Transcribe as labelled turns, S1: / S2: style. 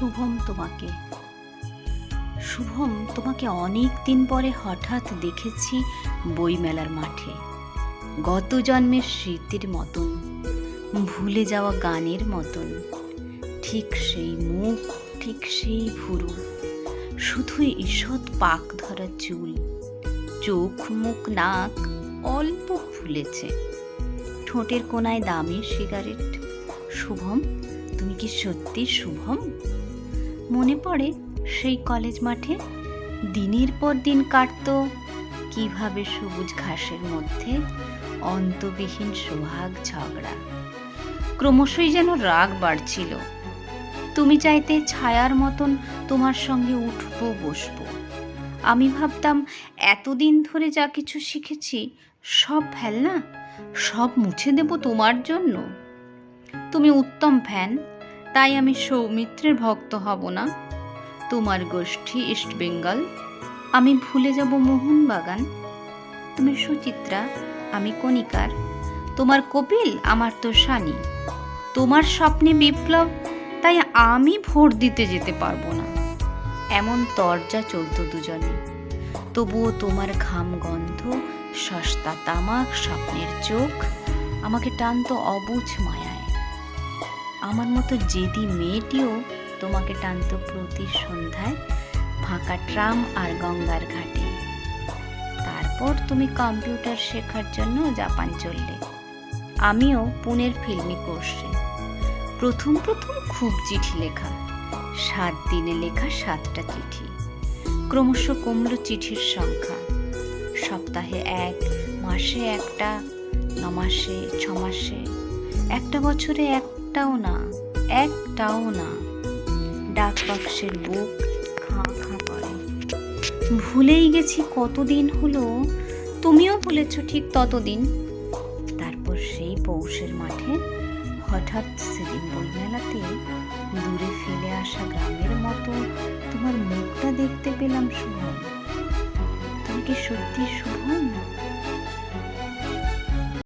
S1: শুভম তোমাকে। শুভম, তোমাকে অনেক দিন পরে হঠাৎ দেখেছি বইমেলার মাঠে। গত জন্মের স্মৃতির মতন, ভুলে যাওয়া গানের মতন। ঠিক সেই মুখ, ঠিক সেই ভুরু, শুধুই ঈষৎ পাক ধরা চুল। চোখ, মুখ, নাক অল্প ফুলেছে। ঠোঁটের কোনায় দামি সিগারেট। শুভম, তুমি কি সত্যি শুভম? মনে পড়ে সেই কলেজ মাঠে দিনের পর দিন কাটত কীভাবে সবুজ ঘাসের মধ্যে অন্তবিহীন সোহাগ ঝগড়া। ক্রমশই যেন রাগ বাড়ছিল। তুমি চাইতে ছায়ার মতন তোমার সঙ্গে উঠবো, বসবো। আমি ভাবতাম, এতদিন ধরে যা কিছু শিখেছি, সব ফেলনা? সব মুছে দেব তোমার জন্য? তুমি উত্তম ফ্যান তাই আমি সৌমিত্রের ভক্ত হব না। তোমার গোষ্ঠী ইস্ট বেঙ্গল। আমি ভুলে যাব মোহনবাগান। তুমি সুচিত্রা, আমি কণিকার। তোমার কপিল, আমার তো সানি তোমার স্বপ্নে বিপ্লব, তাই আমি ভোট দিতে যেতে পারব না। এমন তরজা চলতো দুজনে। তবুও তোমার ঘাম গন্ধ, সস্তা তামাক, স্বপ্নের চোখ, আমাকে টানতো অবুঝ মায়ায় আমার মতো জেদি মেয়েটিও তোমাকে টানত প্রতি সন্ধ্যায় ফাঁকা ট্রাম আর গঙ্গার ঘাটে। তারপর তুমি কম্পিউটার শেখার জন্য জাপান চললে। আমিও পুনের ফিল্মি কোর্সে। প্রথম প্রথম খুব চিঠি লেখা। সাত দিনে লেখা সাতটা চিঠি। ক্রমশ কমল চিঠির সংখ্যা। সপ্তাহে এক, মাসে একটা, ন মাসে, ছ মাসে, একটা বছরে একটাও না একটাও না। ডাক বাক্সের বুক খাঁ খাঁ করে। ভুলেই গেছি কতদিন হলো, তুমিও ভুলেছ ঠিক ততদিন। তারপর সেই পৌষের মাঠে হঠাৎ সেদিন বইমেলাতে দূরে ফেলে আসা গ্রামের মতো তোমার মুখটা দেখতে পেলাম শুভম। তুমি কি সত্যি শুভম?